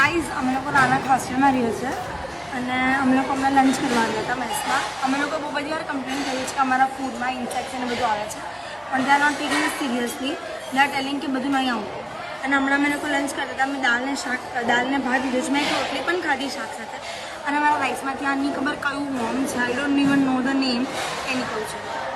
Guys, અમે લોકો નાના હોસ્ટેલમાં રહીએ છીએ અને અમે લોકો હમણાં લંચ કરવા આવ્યા હતા મેસમાં. અમે લોકો બહુ બધી વાર કમ્પ્લેન કરીએ છીએ કે અમારા ફૂડમાં ઇન્ફેક્શન બધું આવે છે. પણ they are not taking seriously they are telling કે બધું નહીં આવતું અને હમણાં અમે લોકો લંચ કરતા હતા, અમે દાળને શાક, દાળને ભાત દીધું છે મેં એક રોટલી પણ ખાધી શાક સાથે. અને મારા રાઈસમાંથી આની ખબર કયું મોમ છે? I don't even know the name એની કહું છું.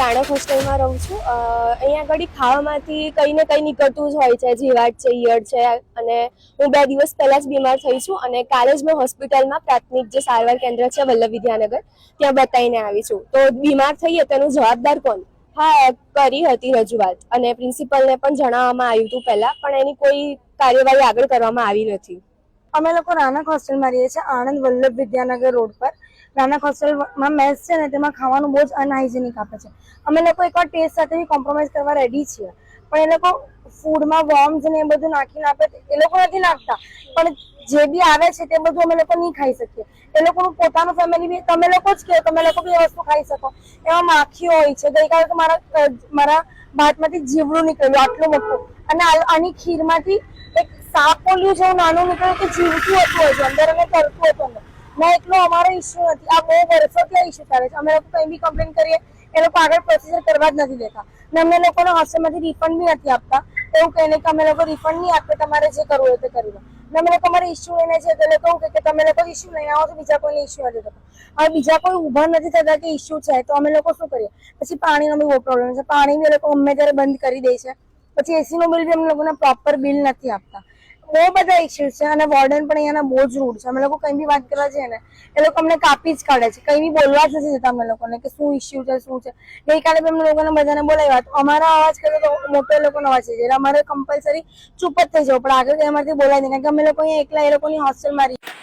પ્રાણક હોસ્ટેલમાં રહું છું. અહીંયા આગળ ખાવામાંથી કંઈ ને કંઈ નીકળતું જ હોય છે જીવાટ છે, ઈયળ છે, અને હું બે દિવસ પહેલાં જ બીમાર થઈ છું અને કાલે જ મેં હોસ્પિટલમાં પ્રાથમિક જે સારવાર કેન્દ્ર છે વલ્લભ વિદ્યાનગર, ત્યાં બતાવીને આવી છું. તો બીમાર થઈએ તેનું જવાબદાર કોણ? હા, કરી હતી રજૂઆત અને પ્રિન્સિપલને પણ જણાવવામાં આવ્યું હતું પહેલાં, પણ એની કોઈ કાર્યવાહી આગળ કરવામાં આવી નથી. અમે લોકો રાનક હોસ્ટેલમાં રહીએ છીએ, આણંદ વલ્લભ વિદ્યાનગર રોડ પર. નાનક હોસ્ટેલમાં મેસ છે ને તેમાં ખાવાનું બહુ જ અનહાઇજેનિક આપે છે. અમે લોકો એકવાર ટેસ્ટ સાથે બી કોમ્પ્રોમાઇઝ કરવા રેડી છીએ. પણ એ લોકો ફૂડમાં વોર્મ્સ ને એ બધું નાખીને આપે છે. એ લોકો નથી નાખતા. પણ જે બી આવે છે તે બધું અમે લોકો નહીં ખાઈ શકીએ. એ લોકોનું પોતાનું ફેમિલી બી, તમે લોકો જ કહો, તમે લોકો બી એ વસ્તુ ખાઈ શકો. એમાં માખીઓ હોય છે. ગઈકાલે તો મારા મારા ભાતમાંથી જીવડું નીકળ્યું, આટલું મોટું. અને આની ખીરમાંથી એક સાપ સાપોલિયું જેવું નાનું નીકળ્યું કે જીવતું હતું હજુ અંદર અને તરતું હતું અંદર. ના એટલો અમારો ઇસ્યુ નથી. આ બહુ વર્ષોથી આ ઇસ્યુ ચાલે છે અમે લોકો કંઈ બી કમ્પ્લેન કરીએ, એ લોકો આગળ પ્રોસીજર કરવા જ નથી દેતા. ને અમને લોકોને હોસ્ટેલમાંથી રિફંડ બી નથી આપતા. એવું કહીને કે અમે લોકો રિફંડ નહીં આપીએ તમારે જે કરવું હોય તે કરી લો. ને અમે લોકો અમારે ઇસ્યુ લઈને છે તો લોકો કહે કે તમે લોકો ઇસ્યુ લઈને આવો તો બીજા કોઈને ઇસ્યુ નથી થતો. હવે બીજા કોઈ ઊભા નથી થતા કે ઇસ્યુ છે તો અમે લોકો શું કરીએ? પછી પાણીનો બી બહુ પ્રોબ્લેમ છે. પાણી બી લોકો ગમે ત્યારે બંધ કરી દે છે, પછી એસી નું બિલ બી અમે લોકોને પ્રોપર બિલ નથી આપતા. બહુ બધા ઇસ્યુઝ છે અને વોર્ડન પણ અહીંયાના બહુ જ રૂડ છે. અમે લોકો કંઈ બી વાત કરવા જઈએ ને, એ લોકો અમને કાપી જ કાઢે છે. કંઈ બી બોલવા જ નથી જતા અમે લોકોને કે શું ઇસ્યુ છે, શું છે. ગઈકાલે અમે લોકોને બધાને બોલાવ્યા તો અમારા અવાજ કરે તો મોટો લોકોનો અવાજ છે. એટલે અમારે કમ્પલસરી ચૂપ જ થઈ જવું પણ આગળ અમારાથી બોલાય નહીં કારણ કે અમે લોકો અહીંયા એકલા એ લોકોની હોસ્ટેલમાં રહીએ